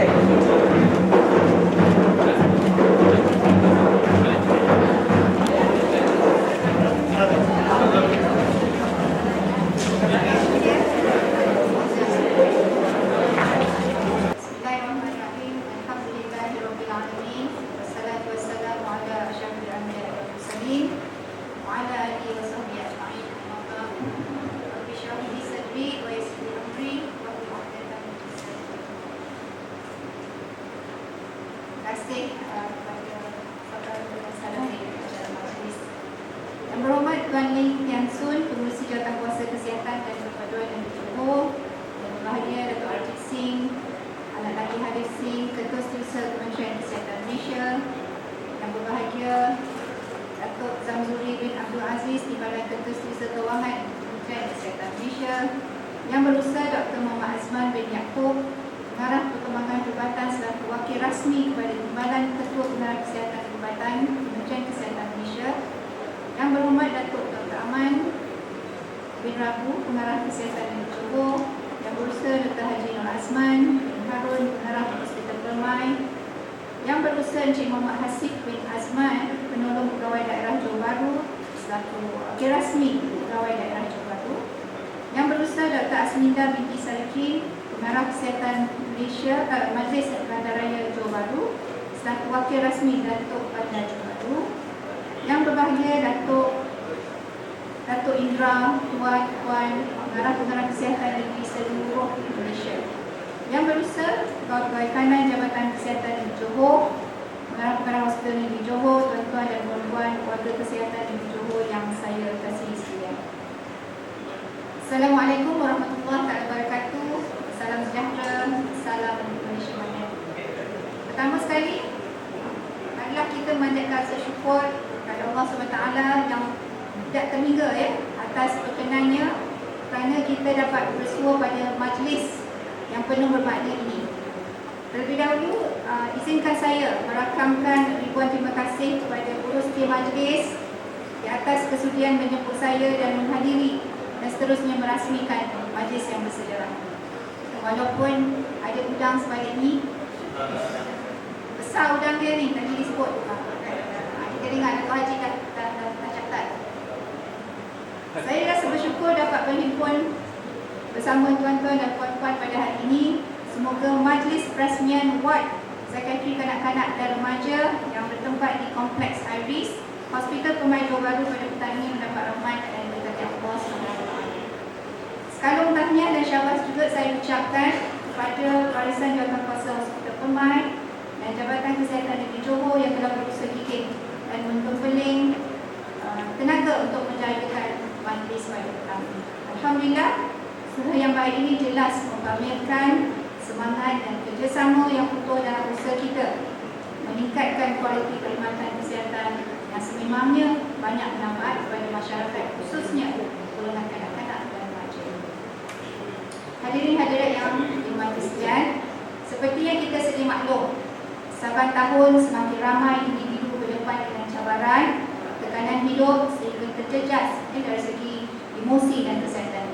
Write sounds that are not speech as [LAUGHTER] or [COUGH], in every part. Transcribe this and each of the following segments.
Bismillahirrahmanirrahim. Kasih uh, kepada saudara dan saudari acara majlis. Yang berhormat Tuan Lim Tian Sun, Pengurusi Jawatankuasa Kesihatan dan Perpaduan yang Johor, yang berbahagia Datuk Arjit Singh, Anak laki Hadif Singh, Ketua Setiausaha Kementerian Kesihatan Malaysia, yang berbahagia Datuk Zamzuri bin Abdul Aziz, Timbalan Ketua Setiausaha Kewangan Kementerian Kesihatan Malaysia, yang berusaha Dr. Muhammad Azman bin Yaakob, Pengarah Perkembangan Perubatan selaku Wakil Rasmi kepada Timbalan Ketua Pengarah Kesihatan Perubatan Kementerian Kesihatan Malaysia, yang berhormat Datuk Dr. Aman bin Rabu, Pengarah Kesihatan di Johor, yang berusaha Dr. Haji Nur Azman bin Harun, Pengarah Hospital Permai, yang berusaha Encik Muhammad Hasib bin Azman, Penolong Pegawai Daerah Johor Bahru, selaku Wakil Rasmi Pegawai Daerah Johor Bahru, yang berusaha Asminda binti Salikin, Pengarah Kesihatan Malaysia, uh, Majlis Bandaraya Johor Bahru, selaku Wakil Rasmi Datuk Bandar Johor Bahru, yang berbahagia Datuk Datuk Indra, Tuan, Tuan, Pengarah-pengarah kesihatan negeri seluruh Malaysia yang berusaha pegawai kanan Jabatan Kesihatan di Johor, pengarah-pengarah hospital negeri Johor, tuan-tuan dan puan-puan warga kesihatan negeri Johor yang saya sekalian. Assalamualaikum warahmatullahi wabarakatuh. Salam sejahtera, salam Malaysia Maya. Pertama sekali, adalah kita memanjatkan rasa syukur kepada Allah SWT yang tidak terhingga ya atas perkenannya kerana kita dapat bersua pada majlis yang penuh bermakna ini. Terlebih dahulu, uh, izinkan saya merakamkan ribuan terima kasih kepada urus tim majlis di atas kesudian menjemput saya dan menghadiri dan seterusnya merasmikan majlis yang bersejarah. Walaupun ada udang sebalik ini, besar udang dia ni tadi disebut. Ha, kita dengar Dato' Haji dah, catat. Saya rasa bersyukur dapat berhimpun bersama tuan-tuan dan puan-puan pada hari ini. Semoga majlis perasmian Ward Sekretari Kanak-Kanak dan Remaja yang bertempat di Kompleks Iris, Hospital Pemain Bahru pada petang ini mendapat rahmat dan berkati Allah SWT. Sekalung tahniah dan syabas juga saya ucapkan kepada Barisan Jawatankuasa Hospital Pemain dan Jabatan Kesihatan Negeri Johor yang telah berusaha gigih dan mempeling uh, tenaga untuk menjayakan majlis pada petang. Alhamdulillah, usaha yang baik ini jelas mempamerkan semangat dan kerjasama yang utuh dalam usaha kita meningkatkan kualiti perkhidmatan kesihatan yang sememangnya banyak bermanfaat kepada masyarakat khususnya golongan remaja. Hadirin hadirat yang dimati sekalian, seperti yang kita sedia maklum, saban tahun semakin ramai individu berdepan dengan cabaran, tekanan hidup sehingga terjejas dari segi emosi dan kesihatan.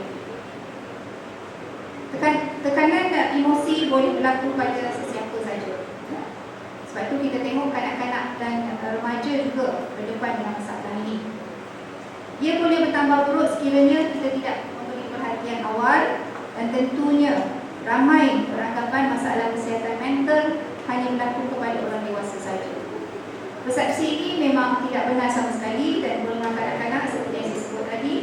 Tekan, tekanan emosi boleh berlaku pada sesiapa saja. Sebab itu kita tengok kanak-kanak dan remaja juga berdepan dengan masalah ini. Ia boleh bertambah buruk sekiranya kita tidak memberi perhatian awal dan tentunya ramai beranggapan masalah kesihatan mental hanya berlaku kepada orang dewasa saja. Persepsi ini memang tidak benar sama sekali dan golongan kanak-kanak seperti yang saya sebut tadi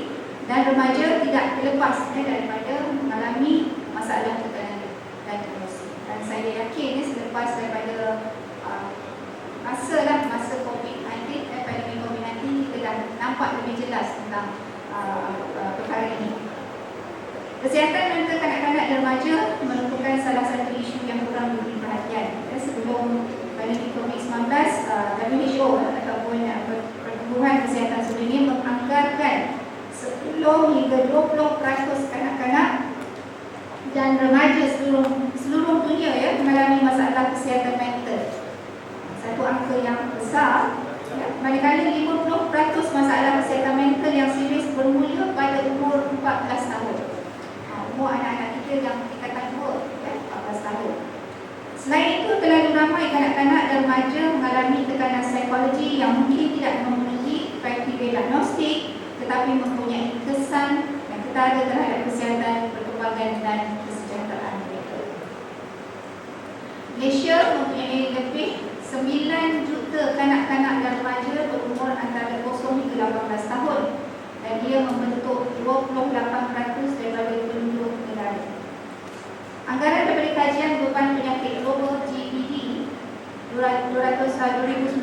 dan remaja tidak terlepas eh, daripada mengalami masalah tekanan dan emosi. Dan saya yakin eh, selepas daripada uh, masa lah masa COVID-19, eh, pandemik COVID-19 kita dah nampak lebih jelas tentang uh, uh, perkara ini. Kesihatan mental kanak-kanak dan remaja merupakan salah satu isu yang kurang diberi perhatian. Ya, sebelum pandemik COVID-19, uh, WHO ataupun uh, Pertubuhan Kesihatan Sedunia menganggarkan 10 hingga 20% kanak-kanak dan remaja seluruh seluruh dunia ya mengalami masalah kesihatan mental. Satu angka yang besar. Ya, manakala 50% masalah kesihatan mental yang serius bermula pada umur 14 tahun. Umur anak-anak kita yang tingkatan 2, ya, 14 tahun. Selain itu, terlalu ramai kanak-kanak dan remaja mengalami tekanan psikologi yang mungkin tidak memenuhi kriteria diagnostik tetapi mempunyai kesan yang ketara terhadap kesihatan, perkembangan dan kesejahteraan mereka. Malaysia mempunyai lebih 9 juta kanak-kanak dan remaja berumur antara 0 hingga 18 tahun dan dia membentuk 28% daripada. Anggaran daripada kajian beban penyakit global GPD 2019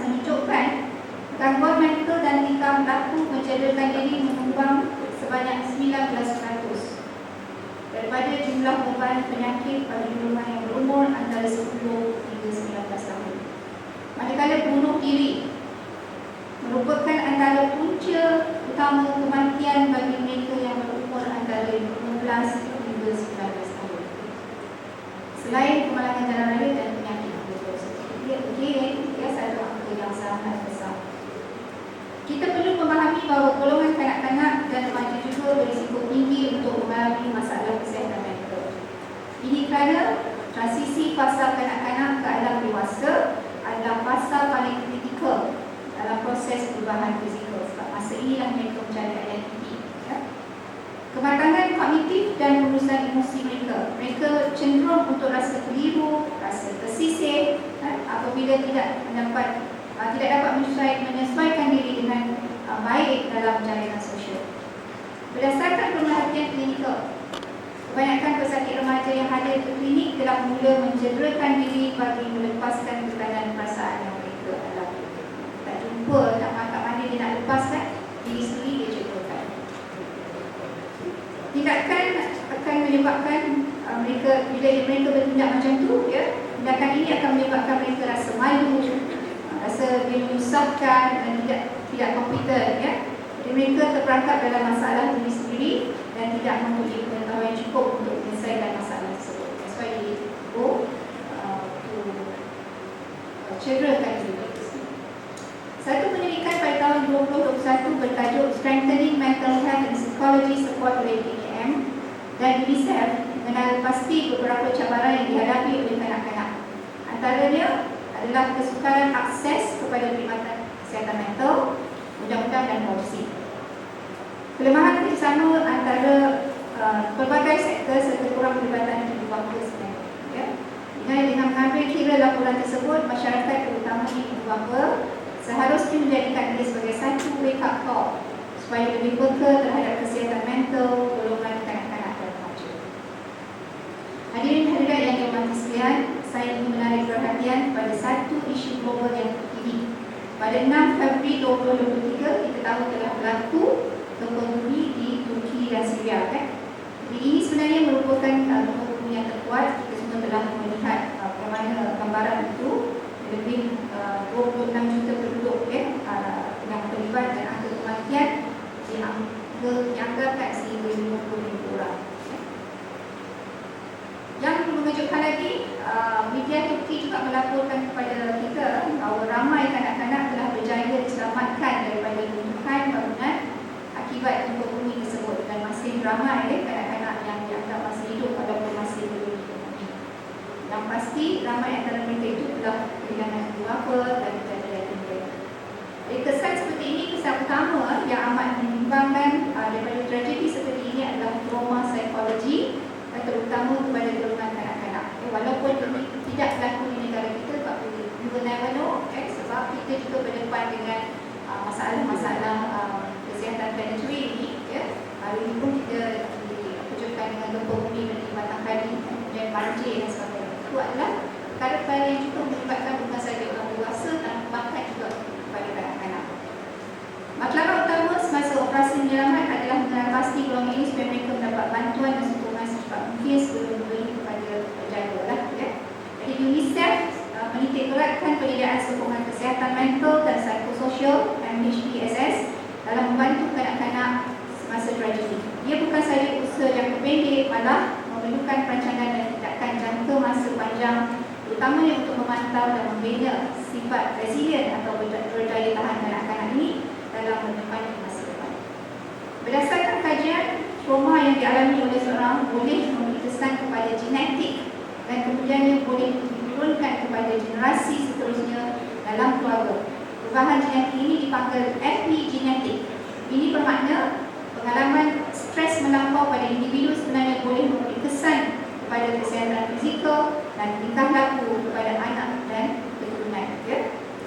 menunjukkan gangguan mental dan tingkah laku mencederakan diri menyumbang sebanyak 19% daripada jumlah beban penyakit pada golongan yang berumur antara 10 hingga 19 tahun. Manakala bunuh diri merupakan antara punca utama kematian bagi mereka yang berumur antara 15 hingga 19 tahun. Selain kemalangan jalan raya dan penyakit dia again dia satu angka yang sangat besar. Kita perlu memahami bahawa golongan kanak-kanak dan remaja juga berisiko tinggi untuk mengalami masalah kesihatan mental. Ini kerana transisi fasa kanak-kanak ke alam dewasa adalah fasa paling kritikal dalam proses perubahan fizikal. Sebab masa inilah mereka mencari identiti. Ya? Kematangan kognitif dan urusan emosi mereka. Mereka cenderung untuk rasa keliru, rasa tersisih ya? apabila tidak mendapat uh, tidak dapat menyesuaikan diri dengan uh, baik dalam jalinan sosial. Berdasarkan pemerhatian klinikal, kebanyakan pesakit remaja yang hadir ke klinik telah mula mencederakan diri bagi melepaskan tekanan perasaan yang mereka alami. Tak jumpa nak makan mana dia nak lepaskan diri sendiri dia cederakan. Tindakan akan menyebabkan uh, mereka bila mereka bertindak macam tu ya, tindakan ini akan menyebabkan mereka rasa malu, uh, rasa menyusahkan dan tidak tidak kompeten ya. Jadi mereka terperangkap dalam masalah diri sendiri dan tidak mempunyai pengetahuan yang cukup untuk menyelesaikan masalah tersebut. That's why they go uh, to uh, diri mereka sendiri. Satu penyelidikan pada tahun 2021 bertajuk Strengthening Mental dan UNICEF mengenal pasti beberapa cabaran yang dihadapi oleh kanak-kanak. Antaranya adalah kesukaran akses kepada perkhidmatan kesihatan mental, undang-undang dan polisi. Kelemahan kerjasama antara uh, pelbagai sektor serta kurang perlibatan di bangsa sebenarnya. Ya. Dengan, dengan mengambil kira laporan tersebut, masyarakat terutamanya ibu bapa seharusnya menjadikan ini sebagai satu wake up call supaya lebih peka terhadap kesihatan mental golongan kanak-kanak dan remaja. Hadirin hadirat yang dihormati sekalian, saya ingin menarik perhatian pada satu isu global yang terkini. Pada 6 Februari 2023, kita tahu telah berlaku gempa di Turki dan Syria kan. Jadi ini sebenarnya merupakan uh, gempa bumi yang terkuat. Kita semua telah melihat uh, bagaimana gambaran itu lebih uh, 26 juta penduduk ya, uh, yang terlibat dan angka kematian dianggapkan sehingga 50 ribu orang. Mengejutkan lagi, uh, media Turki juga melaporkan kepada kita bahawa ramai kanak-kanak telah berjaya diselamatkan daripada runtuhan bangunan akibat gempa bumi tersebut dan masih ramai kanak-kanak yang dianggap masih hidup walaupun masih belum. Yang pasti ramai antara mereka itu telah kehilangan bapa dan yatim piatu. Jadi kesan seperti ini kesan utama yang amat menyumbangkan uh, daripada tragedi seperti ini adalah trauma psikologi terutama kepada golongan kanak-kanak. Ya, walaupun tidak berlaku di negara kita, tapi we will never know eh, sebab kita juga berdepan dengan uh, masalah-masalah uh, kesihatan planetary ini. Ya. Hari ini pun kita dikejutkan dengan gempa bumi di Batang Kali dan banjir dan sebagainya. Itu adalah perkara-perkara yang juga melibatkan bukan sahaja orang dewasa dan bahkan juga kepada kanak-kanak. Matlamat utama semasa operasi menyelamat adalah mengenal pasti golongan ini supaya mereka mendapat bantuan dan sokongan secepat mungkin sebelum memberi kepada penjaga lah. Ya. Jadi UNICEF menitik beratkan penyediaan sokongan kesihatan mental dan psikososial MHPSS dalam membantu kanak-kanak semasa tragedi. Ia bukan sahaja usaha jangka pendek, malah memerlukan perancangan dan tindakan jangka masa panjang terutamanya untuk memantau dan membina sifat resilient atau berdaya tahan kanak-kanak ini dalam mendepankan masa depan. Berdasarkan kajian, trauma yang dialami oleh seorang boleh memberi kesan kepada genetik dan kemudiannya boleh diturunkan kepada generasi seterusnya dalam keluarga. Perubahan genetik ini dipanggil epigenetik. Ini bermakna pengalaman stres melampau pada individu sebenarnya boleh memberi kesan kepada kesihatan fizikal dan tingkah laku kepada anak dan keturunan. Ya?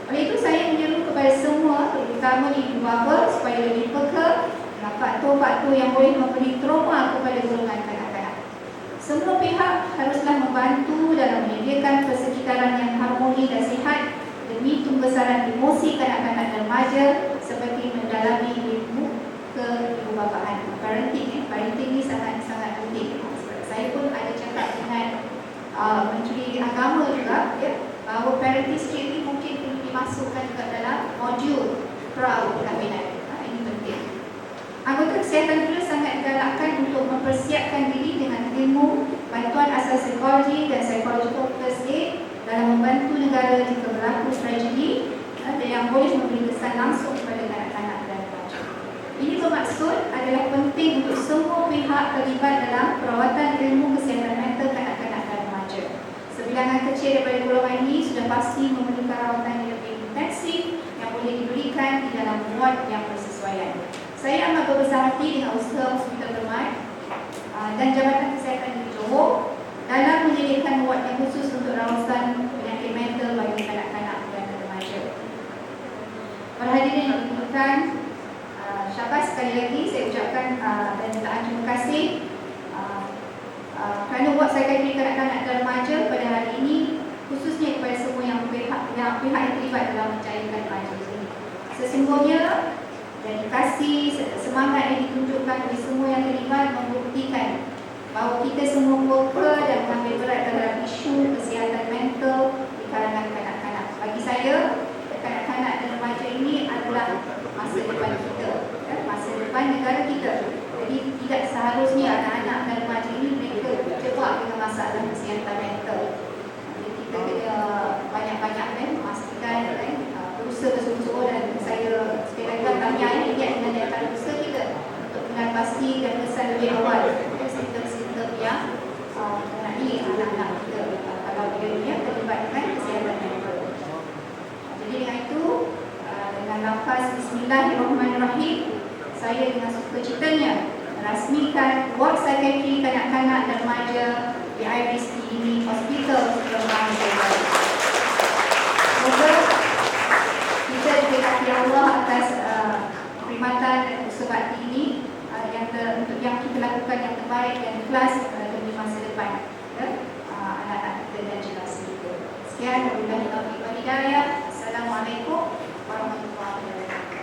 Oleh itu, saya menyeru kepada semua, terutama di keluarga, supaya lebih peka faktor-faktor yang boleh memberi trauma kepada golongan kanak-kanak. Semua pihak haruslah membantu dalam menyediakan persekitaran yang harmoni dan sihat demi pembesaran emosi kanak-kanak dan remaja seperti mendalami ilmu ke ibu bapaan. Parenting, eh? parenting ini sangat-sangat penting. Saya pun ada cakap dengan uh, Menteri Agama juga, ya, bahawa parenting skill ini mungkin perlu dimasukkan juga dalam modul perkahwinan. Ha, ini penting. Anggota kesihatan juga sangat digalakkan untuk mempersiapkan diri dengan ilmu bantuan asal psikologi dan psychological first aid dalam membantu negara jika berlaku tragedi uh, yang boleh memberi kesan langsung kepada kanak-kanak dan remaja. Ini bermaksud adalah penting untuk semua pihak terlibat dalam perawatan ilmu kesihatan mental kanak-kanak dan remaja. Sebilangan kecil daripada golongan ini sudah pasti memerlukan rawatan yang lebih intensif yang boleh diberikan di dalam ward yang bersesuaian. Saya amat berbesar hati dengan usaha Hospital Bermat uh, dan Jabatan Kesihatan di Johor dalam menyediakan ward yang khusus untuk rawatan penyakit mental bagi kanak-kanak dan remaja. Hadirin yang uh, syabas sekali lagi saya ucapkan uh, dan mintaan terima kasih uh, uh, kerana ward psikiatri kanak-kanak dan remaja pada hari ini khususnya kepada semua yang pihak yang, pihak yang terlibat dalam mencairkan remaja ini. Sesungguhnya dedikasi serta semangat yang ditunjukkan oleh semua yang terlibat membuktikan bahawa kita semua peka dan mengambil berat terhadap isu kesihatan mental di kalangan kanak-kanak. Bagi saya, kanak-kanak dan remaja ini adalah masa depan kita, ya, masa depan negara kita. Jadi tidak seharusnya anak-anak dan remaja ini mereka terjebak dengan masalah kesihatan mental. Jadi kita kena banyak-banyak kan, memastikan kan, uh, berusaha bersungguh-sungguh dan saya sekali lagi tahniah ini dia dengan daripada usaha kita untuk mengenal pasti dan kesan lebih awal ya, sistem-sistem yang uh, mengenai anak-anak kita uh, kalau dia dia terlibat dengan kesihatan mental. Jadi dengan itu uh, dengan lafaz Bismillahirrahmanirrahim saya dengan sukacitanya merasmikan ward psikiatri kanak-kanak dan remaja di Iris ini Hospital Lembaga Sekolah. Semoga kita diberkati Allah atas uh, perkhidmatan bakti ini uh, yang ter, untuk yang kita lakukan yang terbaik dan ikhlas uh, demi masa depan ya, uh, anak-anak kita dan generasi kita. Sekian, wabillahi taufiq wal hidayah. Assalamualaikum warahmatullahi wabarakatuh.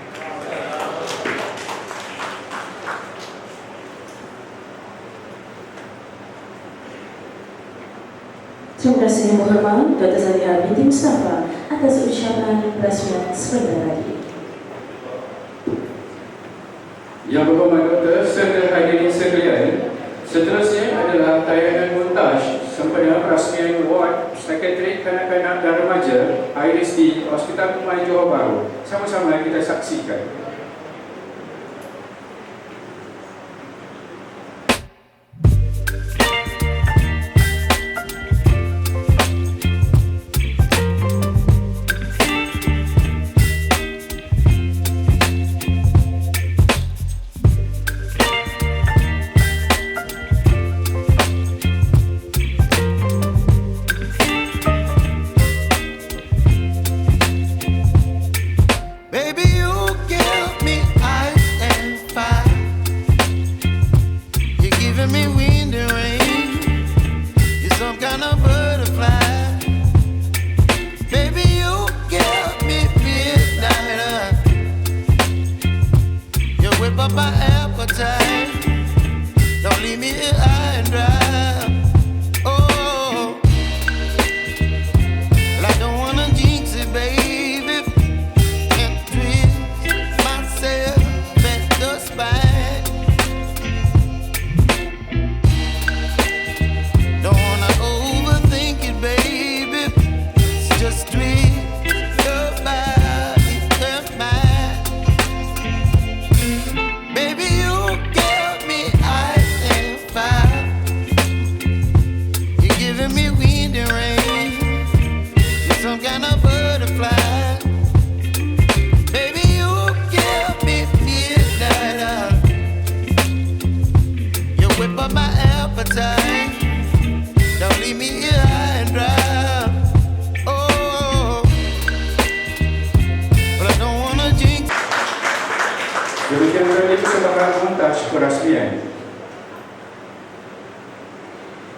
Terima kasih yang berhormat Dr. Zaliha binti Mustafa atas ucapan perasmian sebentar lagi. Yang berhormat Doktor serta hadirin sekalian, seterusnya adalah tayangan montaj sempena perasmian ward psikiatrik kanak-kanak dan remaja Iris di Hospital Pemain Johor Bahru. Sama-sama kita saksikan.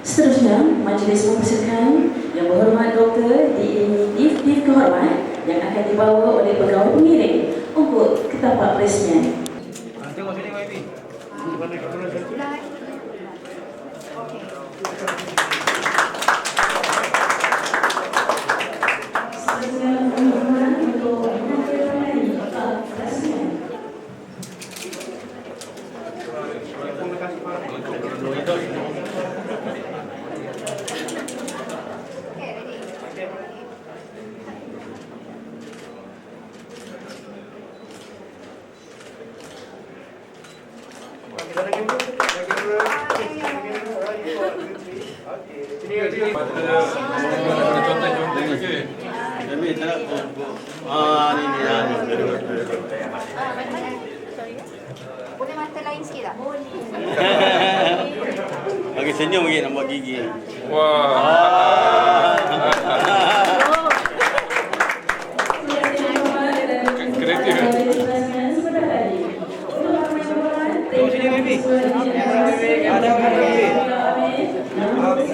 Seterusnya, majlis mempersilakan yang berhormat Dr. diinisiatif Kehormat yang akan dibawa oleh pegawai pengiring untuk ketapak presiden. Kami tak Ah ni ni ah ni. Boleh mata lain sikit tak? Boleh. [LAUGHS] Bagi senyum lagi nampak gigi. Wah. Ah.